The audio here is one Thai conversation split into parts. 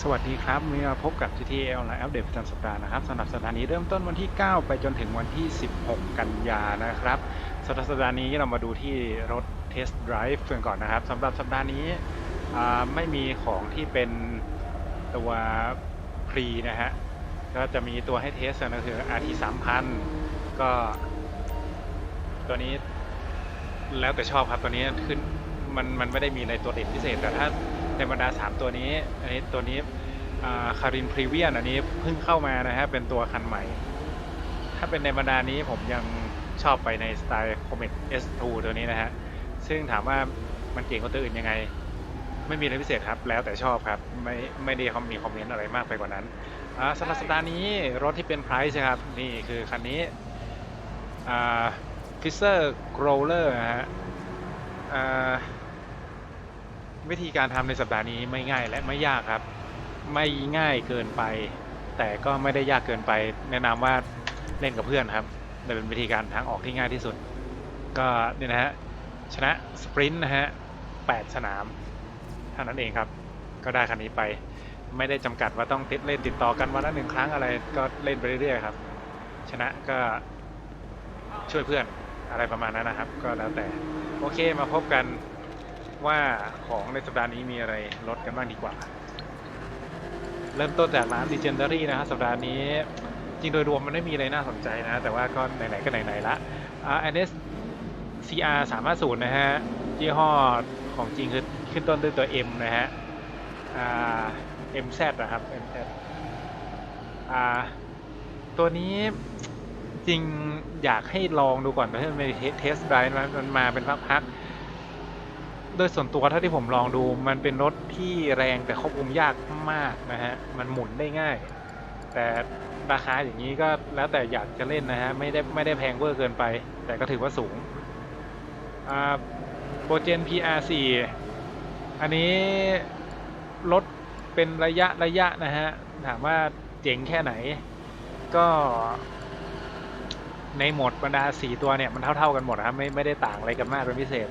สวัสดีครับมีมาพบกับ GTL และอัปเดตประจำสัปดาห์นะครับสำหรับสัปดาห์นี้เริ่มต้นวันที่ 9 ไปจนถึงวันที่ 16 กันยานะครับสำหรับสัปดาห์นี้เรามาดูที่รถ Test Drive กันก่อนนะครับสำหรับสัปดาห์นี้ไม่มีของที่เป็นตัวพรีนะฮะก็จะมีตัวให้เทสก็คือ RT 3000 ก็ ตัวนี้แล้วแต่ชอบครับตัวนี้ขึ้นมันมันไม่ได้มีในตัวเด่นพิเศษแต่ถ้า ในบรรดา 3 ตัวนี้ อันนี้ตัวนี้คารินพรีเวียนอันนี้เพิ่งเข้ามานะฮะ เป็นตัวคันใหม่ ถ้าเป็นในบรรดานี้ผมยังชอบไปในสไตล์ Comet S2 ตัวนี้นะฮะ ซึ่งถามว่ามันเก่งกว่าตัวอื่นยังไง ไม่มีอะไรพิเศษครับ แล้วแต่ชอบครับ ไม่ไม่ได้มีคอมเมนต์อะไรมากไปกว่านั้นอ่าสำหรับสัปดาห์นี้รถที่เป็นไพรซ์ครับ นี่คือคันนี้ฟิเซอร์โกรเลอร์นะฮะ วิธีการทำในสัปดาห์นี้ไม่ง่ายและไม่ยากครับ ไม่ง่ายเกินไป แต่ก็ไม่ได้ยากเกินไป แนะนำว่าเล่นกับเพื่อนครับแต่เป็นวิธีการทางออกที่ง่ายที่สุด ก็นี่นะฮะชนะสปรินต์นะฮะ8สนามเท่านั้นเองครับ ก็ได้คันนี้ไป ไม่ได้จำกัดว่าต้องติดเล่นติดต่อกันวันละหนึ่งครั้งอะไรก็เล่นไปเรื่อยๆครับ ชนะก็ช่วยเพื่อนอะไรประมาณนั้นนะครับ ก็แล้วแต่โอเคมาพบกัน ว่าของในสัปดาห์นี้มีอะไรลดกันบ้างดีกว่า เริ่มต้นจากร้าน Legendary นะครับสัปดาห์นี้ จริงโดยรวมมันไม่มีอะไรน่าสนใจนะ แต่ว่าก็ไหนๆก็ไหนๆละอ่า NS CR 350นะฮะยี่ห้อของจริงคือขึ้นต้นด้วยตัว M นะฮะอ่า MZ นะครับ MZ อ่าตัวนี้จริงอยากให้ลองดูก่อนเพราะมันเป็นเทสไดร์มันมาเป็นพักๆ โดยส่วนตัวเท่าที่ผมลองดู มันเป็นรถที่แรงแต่ควบคุมยากมากนะฮะ มันหมุนได้ง่าย แต่ราคาอย่างนี้ก็แล้วแต่อยากจะเล่นนะฮะ ไม่ได้ไม่ได้แพงเวอร์เกินไป แต่ก็ถือว่าสูงอ่าโปรเจน PR4 อันนี้รถเป็นระยะระยะนะฮะ ถามว่าเจ๋งแค่ไหน ก็ในหมดบรรดาสีตัวเนี่ย มันเท่า ๆกันหมดนะครับไม่ไม่ได้ต่างอะไรกันมากเป็นพิเศษ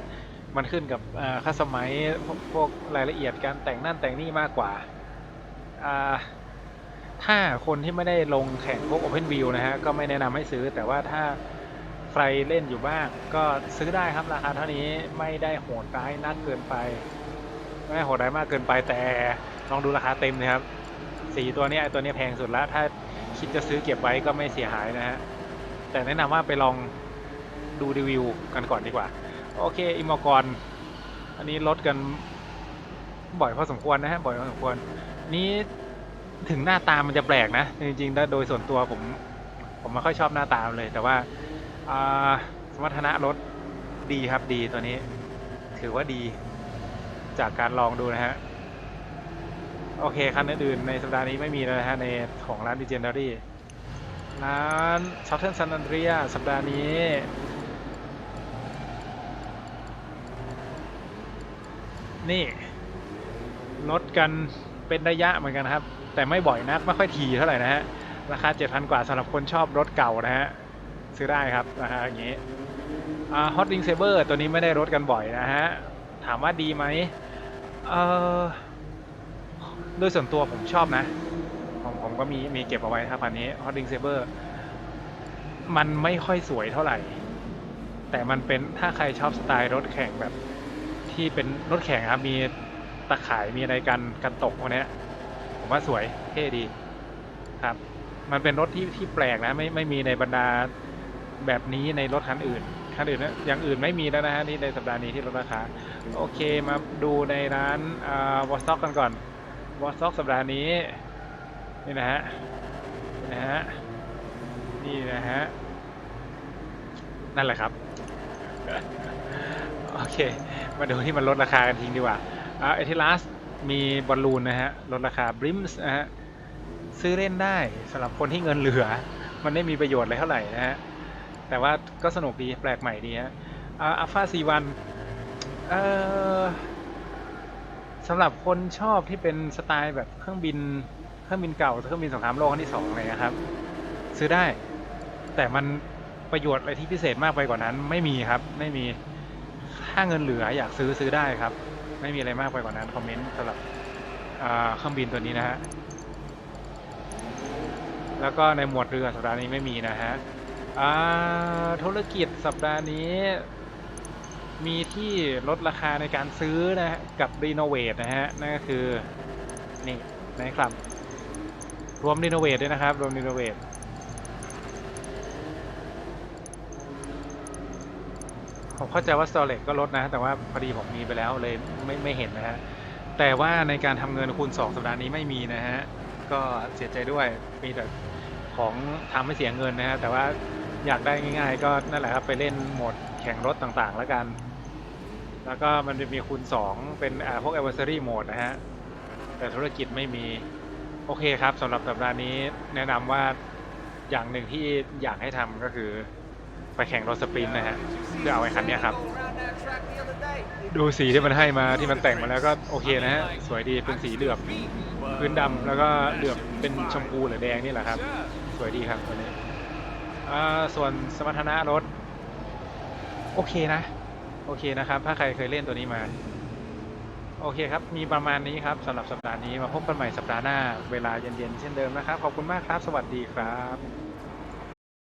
มันขึ้นกับค่าสมัยพวกพวกรายละเอียดการแต่งนั่นแต่งนี่มากกว่า ถ้าคนที่ไม่ได้ลงแข่งพวก Open View นะฮะ ก็ไม่แนะนำให้ซื้อ แต่ว่าถ้าใครเล่นอยู่บ้าง ก็ซื้อได้ครับราคาเท่านี้ไม่ได้โหดร้ายนักเกินไป ไม่ได้โหดร้ายมากเกินไปแต่ลองดูราคาเต็มนะครับสีตัวนี้ไอตัวนี้แพงสุดแล้ว ถ้าคิดจะซื้อเก็บไว้ก็ไม่เสียหายนะฮะแต่แนะนำว่าไปลองดูรีวิวกันก่อนดีกว่า โอเคอิมอกรอันนี้ลดกันบ่อยพอสมควรนะฮะบ่อยพอสมควร นี้ถึงหน้าตามันจะแปลกนะ จริงๆแล้วโดยส่วนตัวผม ผมไม่ค่อยชอบหน้าตามเลย แต่ว่าสมรรถนะรถดีครับดีตัวนี้ ถือว่าดีจากการลองดูนะฮะ โอเคคันอื่นในสัปดาห์นี้ไม่มีแล้วนะฮะ ในของร้าน Legendary ร้าน Southern San Andreas สัปดาห์นี้ นี่ลดกันเป็นระยะเหมือนกันครับ แต่ไม่บ่อยนักไม่ค่อยทีเท่าไหร่นะฮะ ราคา 7,000 กว่าสำหรับคนชอบรถเก่านะฮะ ซื้อได้ครับราคาอย่างนี้อ่า Hot Wing Saber ตัวนี้ไม่ได้ลดกันบ่อยนะฮะ ถามว่าดีไหมเออโดยส่วนตัวผมชอบนะ ผมผมก็มีมีเก็บเอาไว้ครับอันนี้ Hot Wing Saber มันไม่ค่อยสวยเท่าไหร่ แต่มันเป็นถ้าใครชอบสไตล์รถแข่งแบบ ที่เป็นรถแข่งครับมีตะข่ายมีอะไรกันกันตกพวกเนี้ย ผมว่าสวยเท่ดีครับ มันเป็นรถที่ที่แปลกนะไม่ไม่มีในบรรดาแบบนี้ในรถคันอื่นคันอื่นนะอย่างอื่นไม่มีแล้วนะฮะนี่ในสัปดาห์นี้ที่ลดราคาโอเคมาดูในร้านวอสต็อกกันก่อนวอสต็อกสัปดาห์นี้นี่นะฮะนี่นะฮะนี่นะฮะนั่นแหละครับ โอเค มาดูที่มันลดราคากันทิ้งดีกว่าอ่าเอทิลัสมีบอลลูนนะฮะ ลดราคาบริมส์นะฮะ ซื้อเล่นได้สำหรับคนที่เงินเหลือ มันไม่มีประโยชน์อะไรเท่าไหร่นะฮะ แต่ว่าก็สนุกดีแปลกใหม่ดีฮะอัลฟาซีวันเอ่อสำหรับคนชอบที่เป็นสไตล์แบบเครื่องบินเครื่องบินเก่าเครื่องบินสงครามโลกครั้งที่สองอะไรนะครับ ซื้อได้ แต่มันประโยชน์อะไรที่พิเศษมากไปกว่านั้น ไม่มีครับไม่มี ถ้าเงินเหลืออยากซื้อซื้อได้ครับ ไม่มีอะไรมากไปกว่านั้นคอมเมนต์สำหรับเครื่องบินตัวนี้นะฮะแล้วก็ในหมวดเรือสัปดาห์นี้ไม่มีนะฮะธุรกิจสัปดาห์นี้ มีที่ลดราคาในการซื้อนะฮะกับรีโนเวทนะฮะนั่นก็คือนี่นะครับ รวมรีโนเวทด้วยนะครับ รวมรีโนเวท ผมเข้าใจว่า storage ก็ลดนะ แต่ว่าพอดีผมมีไปแล้วเลยไม่ไม่เห็นนะฮะ แต่ว่าในการทำเงินคูณ 2 สัปดาห์นี้ไม่มีนะฮะ ก็เสียใจด้วย มีแต่ของทำให้เสียเงินนะฮะ แต่ว่าอยากได้ง่าย ๆ ก็นั่นแหละครับไปเล่นโหมดแข่งรถต่างๆ แล้วกัน แล้วก็มันจะมีคูณ 2 เป็นอ่าพวก anniversary mode นะฮะ แต่ธุรกิจไม่มี โอเคครับสำหรับสัปดาห์นี้แนะนำว่าอย่างหนึ่งที่อยากให้ทำก็คือ ไปแข่งรถสปรินต์นะฮะเพื่อเอาไอ้คันเนี้ยครับ ดูสีที่มันให้มาที่มันแต่งมาแล้วก็โอเคนะฮะสวยดีเป็นสีเหลือบพื้นดำแล้วก็เหลือบเป็นชมพูหรือแดงนี่แหละครับ สวยดีครับตัวนี้อ่าส่วนสมรรถนะรถ โอเคนะ โอเคนะครับ ถ้าใครเคยเล่นตัวนี้มา โอเคครับ มีประมาณนี้ครับสำหรับสัปดาห์นี้มาพบกันใหม่สัปดาห์หน้า เวลาเย็นๆเช่นเดิมนะครับ ขอบคุณมากครับ สวัสดีครับ